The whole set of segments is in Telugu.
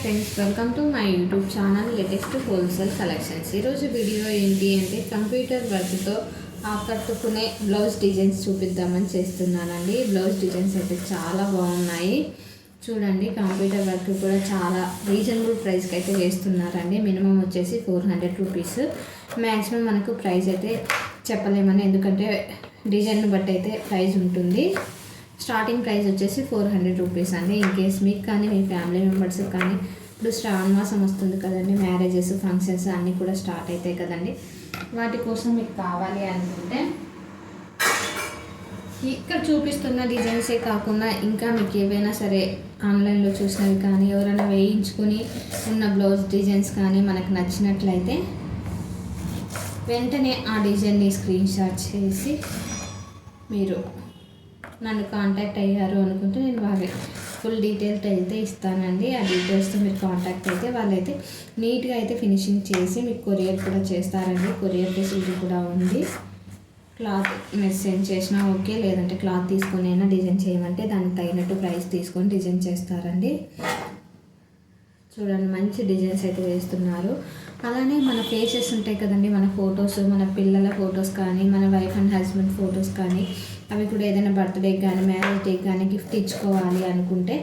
Friends welcome to my YouTube channel latest wholesale collections ఈరోజు వీడియో ఏంటి అంటే కంప్యూటర్ వర్క్తో ఆకట్టుకునే బ్లౌజ్ డిజైన్స్ చూపిద్దామని చేస్తున్నానండి. బ్లౌజ్ డిజైన్స్ అయితే చాలా బాగున్నాయి. చూడండి కంప్యూటర్ వర్క్ కూడా చాలా రీజనబుల్ ప్రైస్కి అయితే వేస్తున్నారండి. మినిమం వచ్చేసి ఫోర్ హండ్రెడ్ రూపీస్ మ్యాక్సిమం మనకు ప్రైస్ అయితే చెప్పలేమని ఎందుకంటే డిజైన్ బట్టి అయితే ప్రైస్ ఉంటుంది. స్టార్టింగ్ ప్రైస్ వచ్చేసి ఫోర్ హండ్రెడ్ రూపీస్ అండి. ఇన్ కేస్ మీకు కానీ మీ ఫ్యామిలీ మెంబర్స్కి కానీ ఇప్పుడు శ్రావణ మాసం వస్తుంది కదండి మ్యారేజెస్ ఫంక్షన్స్ అన్నీ కూడా స్టార్ట్ అవుతాయి కదండి. వాటి కోసం మీకు కావాలి అనుకుంటే ఇక్కడ చూపిస్తున్న డిజైన్సే కాకుండా ఇంకా మీకు ఏవైనా సరే ఆన్లైన్లో చూసినవి కానీ ఎవరైనా వేయించుకొని ఉన్న బ్లౌజ్ డిజైన్స్ కానీ మనకు నచ్చినట్లయితే వెంటనే ఆ డిజైన్ని స్క్రీన్ షాట్ చేసి మీరు నన్ను కాంటాక్ట్ అయ్యారు అనుకుంటే నేను వాళ్ళ ఫుల్ డీటెయిల్స్ అయితే ఇస్తానండి. ఆ డీటెయిల్స్తో మీరు కాంటాక్ట్ అయితే వాళ్ళైతే నీట్గా అయితే ఫినిషింగ్ చేసి మీకు కొరియర్ కూడా చేస్తారండి. కొరియర్ ఫెసిలిటీ కూడా ఉంది. క్లాత్ మెసేజ్ చేసినా ఓకే లేదంటే క్లాత్ తీసుకొని అయినా డిజైన్ చేయమంటే దానికి తగినట్టు ప్రైస్ తీసుకొని డిజైన్ చేస్తారండి. చూడండి మంచి డిజైన్స్ అయితే వేస్తున్నారు. అలానే మన ఫేసెస్ ఉంటాయి కదండి మన ఫొటోస్ మన పిల్లల ఫొటోస్ కానీ మన వైఫ్ అండ్ హస్బెండ్ ఫొటోస్ కానీ అవి కూడా ఏదైనా బర్త్డేకి కానీ మ్యారేజ్ డేకి కానీ గిఫ్ట్ ఇచ్చుకోవాలి అనుకుంటే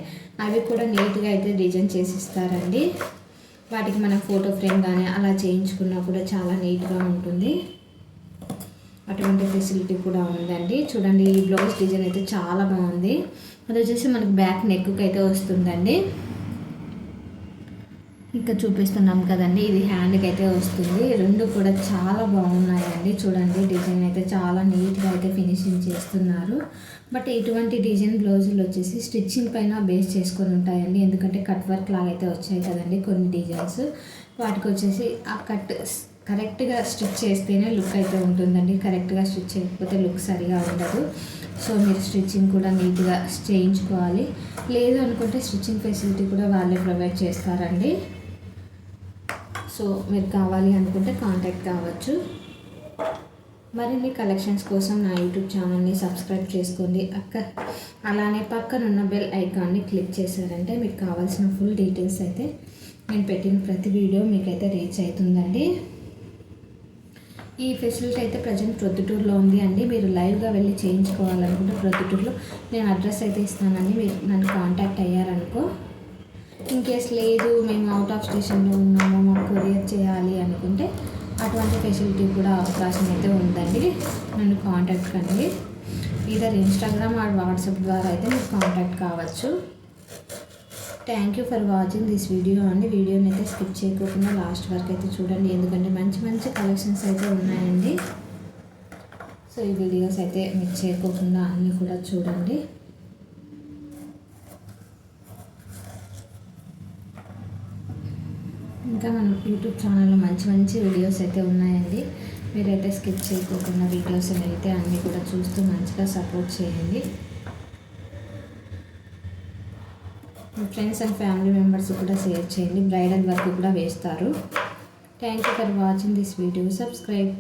అవి కూడా నీట్గా అయితే డిజైన్ చేసి ఇస్తారండి వాటికి మనం ఫోటో ఫ్రేమ్ కానీ అలా చేయించుకున్నా కూడా చాలా నీట్గా ఉంటుంది. అటువంటి ఫెసిలిటీ కూడా ఉందండి. చూడండి ఈ బ్లౌజ్ డిజైన్ అయితే చాలా బాగుంది. అది వచ్చేసి మనకు బ్యాక్ నెక్కి అయితే వస్తుందండి. ఇంకా చూపిస్తున్నాం కదండి. ఇది హ్యాండ్కి అయితే వస్తుంది. రెండు కూడా చాలా బాగున్నాయండి. చూడండి డిజైన్ అయితే చాలా నీట్గా అయితే ఫినిషింగ్ చేస్తున్నారు. బట్ ఇటువంటి డిజైన్ బ్లౌజులు వచ్చేసి స్టిచ్చింగ్ పైన బేస్ చేసుకొని ఉంటాయండి. ఎందుకంటే కట్ వర్క్ లాగా అయితే వచ్చాయి కదండి కొన్ని డిజైన్స్. వాటికి వచ్చేసి ఆ కట్ కరెక్ట్గా స్టిచ్ చేస్తేనే లుక్ అయితే ఉంటుందండి. కరెక్ట్గా స్టిచ్ చేయకపోతే లుక్ సరిగా ఉండదు. సో మీరు స్టిచ్చింగ్ కూడా నీట్గా చేయించుకోవాలి. లేదు అనుకుంటే స్టిచ్చింగ్ ఫెసిలిటీ కూడా వాళ్ళే ప్రొవైడ్ చేస్తారండి. సో మీరు కావాలి అనుకుంటే కాంటాక్ట్ కావచ్చు. మరిన్ని కలెక్షన్స్ కోసం నా యూట్యూబ్ ఛానల్ని సబ్స్క్రైబ్ చేసుకోండి. అక్క అలానే పక్కనున్న బెల్ ఐకాన్ని క్లిక్ చేశారంటే మీకు కావాల్సిన ఫుల్ డీటెయిల్స్ అయితే నేను పెట్టిన ప్రతి వీడియో మీకైతే రీచ్ అవుతుందండి. ఈ ఫెసిలిటీ అయితే ప్రజెంట్ ప్రొద్దుటూరులో ఉంది అండి. మీరు లైవ్గా వెళ్ళి చేయించుకోవాలనుకుంటే ప్రొద్దుటూరులో నేను అడ్రస్ అయితే ఇస్తానండి. మీరు నన్ను కాంటాక్ట్ అయ్యారనుకో. ఇన్ కేస్ లేదు మేము అవుట్ ఆఫ్ స్టేషన్లో ఉన్నాము మాకు కొరియర్ చేయాలి అనుకుంటే అటువంటి ఫెసిలిటీ కూడా అవకాశం అయితే ఉందండి. నన్ను కాంటాక్ట్ కండి. ఇదర్ ఇన్స్టాగ్రామ్ ఆర్ వాట్సాప్ ద్వారా అయితే మీకు కాంటాక్ట్ కావచ్చు. Thank you for watching this video అండి. వీడియోని అయితే స్కిప్ చేయకోకుండా లాస్ట్ వరకు అయితే చూడండి. ఎందుకంటే మంచి మంచి కలెక్షన్స్ అయితే ఉన్నాయండి. సో ఈ వీడియోస్ అయితే మీకు చేయకోకుండా అన్నీ కూడా చూడండి. ఇంకా మన యూట్యూబ్ ఛానల్లో మంచి మంచి వీడియోస్ అయితే ఉన్నాయండి. మీరైతే స్కిప్ చేయకోకుండా వీడియోస్ అయితే అన్నీ కూడా చూస్తూ మంచిగా సపోర్ట్ చేయండి. మీ ఫ్రెండ్స్ అండ్ ఫ్యామిలీ మెంబర్స్ కూడా షేర్ చేయండి. బ్రైడల్ వర్క్ కూడా వేస్తారు. Thank you for watching this video subscribe